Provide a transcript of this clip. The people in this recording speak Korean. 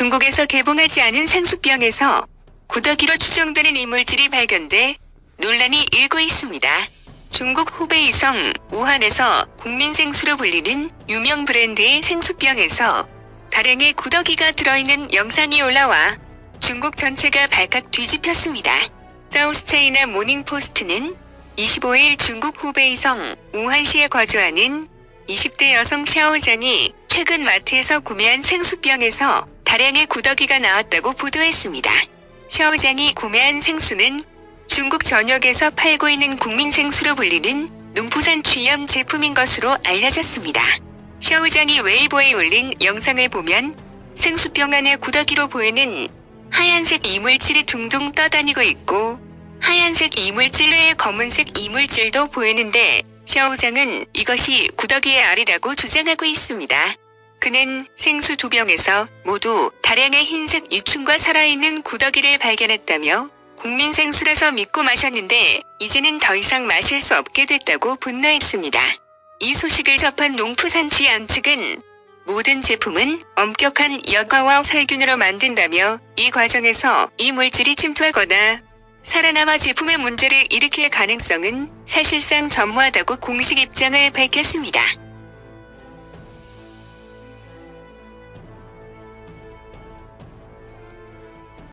중국에서 개봉하지 않은 생수병에서 구더기로 추정되는 이물질이 발견돼 논란이 일고 있습니다. 중국 후베이성 우한에서 국민 생수로 불리는 유명 브랜드의 생수병에서 다량의 구더기가 들어있는 영상이 올라와 중국 전체가 발칵 뒤집혔습니다. 사우스차이나 모닝포스트는 25일 중국 후베이성 우한시에 거주하는 20대 여성 샤오장이 최근 마트에서 구매한 생수병에서 다량의 구더기가 나왔다고 보도했습니다. 샤오장이 구매한 생수는 중국 전역에서 팔고 있는 국민 생수로 불리는 농부산 취염 제품인 것으로 알려졌습니다. 샤오장이 웨이보에 올린 영상을 보면 생수병 안에 구더기로 보이는 하얀색 이물질이 둥둥 떠다니고 있고 하얀색 이물질 외에 검은색 이물질도 보이는데 샤오장은 이것이 구더기의 알이라고 주장하고 있습니다. 그는 생수 두 병에서 모두 다량의 흰색 유충과 살아있는 구더기를 발견했다며 국민 생수라서 믿고 마셨는데 이제는 더 이상 마실 수 없게 됐다고 분노했습니다. 이 소식을 접한 농푸산취 양측은 모든 제품은 엄격한 여과와 살균으로 만든다며 이 과정에서 이 물질이 침투하거나 살아남아 제품의 문제를 일으킬 가능성은 사실상 전무하다고 공식 입장을 밝혔습니다.